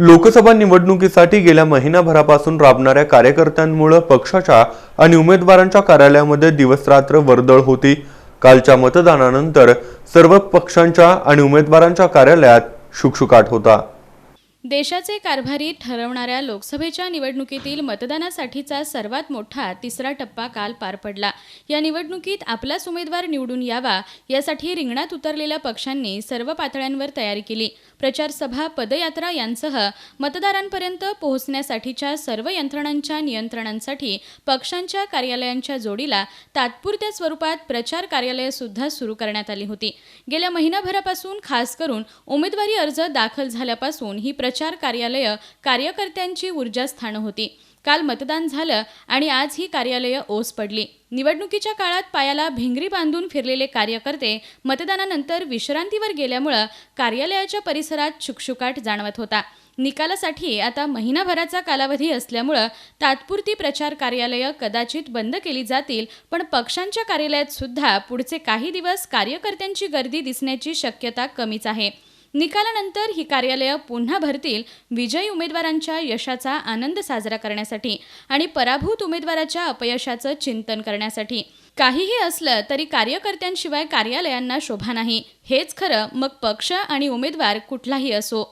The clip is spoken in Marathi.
लोकसभा निवडणुकीसाठी गेल्या महिनाभरापासून राबणाऱ्या कार्यकर्त्यांमुळे पक्षाच्या आणि उमेदवारांच्या कार्यालयामध्ये दिवसरात्र वर्दळ होती. कालच्या मतदानानंतर सर्व पक्षांच्या आणि उमेदवारांच्या कार्यालयात शुकशुकाट होता. देशाचे कारभारी ठरवणाऱ्या लोकसभेच्या निवडणुकीतील मतदानासाठीचा सर्वात मोठा तिसरा टप्पा काल पार पडला. या निवडणुकीत आपलाच उमेदवार निवडून यावा यासाठी रिंगणात उतरलेल्या पक्षांनी सर्व पातळ्यांवर तयारी केली. प्रचारसभा पदयात्रा यांसह मतदारांपर्यंत पोहोचण्यासाठीच्या सर्व यंत्रणांच्या नियंत्रणांसाठी पक्षांच्या कार्यालयांच्या जोडीला तात्पुरत्या स्वरूपात प्रचार कार्यालये सुद्धा सुरू करण्यात आली होती. गेल्या महिनाभरापासून खास करून उमेदवारी अर्ज दाखल झाल्यापासून ही प्रचार कार्यालयं कार्यकर्त्यांची ऊर्जास्थानं होती. काल मतदान झालं आणि आज ही कार्यालयं ओस पडली. निवडणुकीच्या काळात पायाला भिंगरी बांधून फिरलेले कार्यकर्ते मतदानानंतर विश्रांतीवर गेल्यामुळं कार्यालयाच्या परिसरात शुकशुकाट जाणवत होता. निकालासाठी आता महिनाभराचा कालावधी असल्यामुळं तात्पुरती प्रचार कार्यालयं कदाचित बंद केली जातील पण पक्षांच्या कार्यालयात सुद्धा पुढचे काही दिवस कार्यकर्त्यांची गर्दी दिसण्याची शक्यता कमीच आहे. निकालानंतर ही कार्यालयं पुन्हा भरतील विजयी उमेदवारांच्या यशाचा आनंद साजरा करण्यासाठी आणि पराभूत उमेदवाराच्या अपयशाचं चिंतन करण्यासाठी. काहीही असलं तरी कार्यकर्त्यांशिवाय कार्यालयांना शोभा नाही. हेच खरं. मग पक्ष आणि उमेदवार कुठलाही असो.